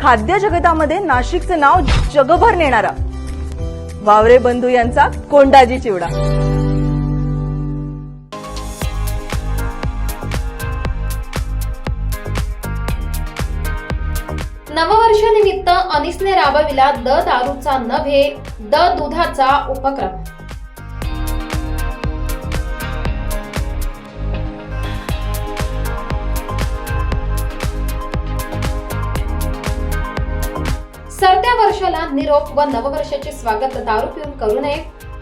खाद्य जगतामध्ये नाशिकचं नाव जगभर नेणारा. वावरे बंधू यांचा कोंडाजी चिवडा. नववर्षानिमित्त अनिसने राबविला द दारूचा नव्हे द दुधाचा उपक्रम. वर्षाला निरोप व नववर्षाचे स्वागत दारू पिऊन करू नये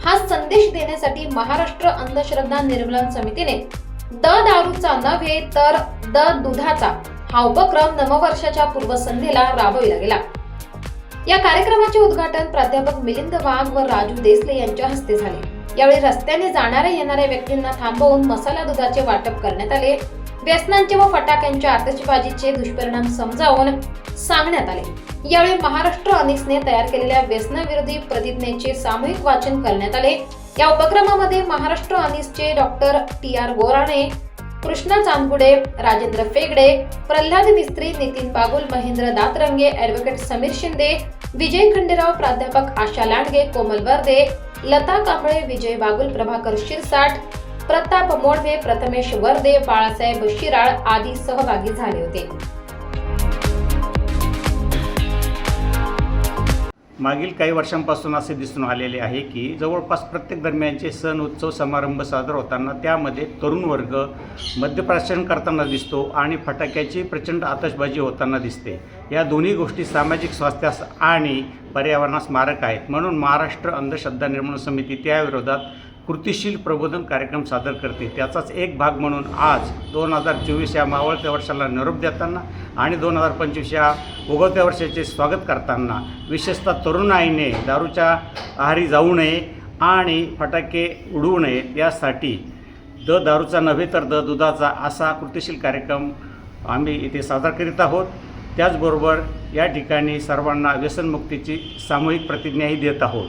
हा संदेश देण्यासाठी महाराष्ट्र अंधश्रद्धा निर्मूलन समितीने द दारूचा नव्हे तर द दुधाचा हा उपक्रम नववर्षाच्या पूर्वसंध्येला राबविला गेला. या कार्यक्रमाचे उद्घाटन प्राध्यापक मिलिंद वाघ व राजू देसले यांच्या हस्ते झाले. यावेळी रस्त्याने जाणाऱ्या येणाऱ्या व्यक्तींना थांबवून मसाला दुधाचे वाटप करण्यात आले. व्यसनांचे व फटाक्यांच्या आतषबाजीचे दुष्परिणाम समजावून सांगण्यात आले. यावेळी महाराष्ट्र अनिसने तयार केलेल्या व्यसनाविरोधी प्रतिज्ञेचे सामूहिक वाचन करण्यात आले. या उपक्रमामध्ये Maharashtra अनिसचे doctor T R Gorane Krishna Chandgude Rajendra Phegade Pralhad Mistry Nitin Bagul Mahendra Datrange advocate Sameer Shinde Vijay Khanderao प्राध्यापक आशा लांडगे कोमल वर्दे लता कांबळे विजय बागुल प्रभाकर शिरसाट प्रताप मोडवे प्रथमेश वर्दे बाळासाहेब शिराळ आदी सहभागी झाले होते. मागील काही वर्षांपासून असे दिसून आलेले आहे की जवळपास प्रत्येक दरम्यानचे सण उत्सव समारंभ साजरा होताना त्यामध्ये तरुण वर्ग मद्यप्राशन करताना दिसतो आणि फटाक्याची प्रचंड आतषबाजी होताना दिसते. या दोन्ही गोष्टी सामाजिक स्वास्थ्यास आणि पर्यावरणास मारक आहेत. म्हणून महाराष्ट्र अंधश्रद्धा निर्मूलन समिती त्याविरोधात कृतिशील प्रबोधन कार्यक्रम सादर करते. त्याचाच एक भाग म्हणून आज दोन हजार चोवीस या मावळत्या वर्षाला निरोप देताना आणि दोन हजार पंचवीस या उगवत्या वर्षाचे स्वागत करताना विशेषतः तरुणाईने दारूच्या आहारी जाऊ नये आणि फटाके उडवू नये यासाठी द दारूचा नव्हे तर द दुधाचा असा कृतिशील कार्यक्रम आम्ही इथे सादर करीत आहोत. त्याचबरोबर या ठिकाणी सर्वांना व्यसनमुक्तीची सामूहिक प्रतिज्ञाही देत आहोत.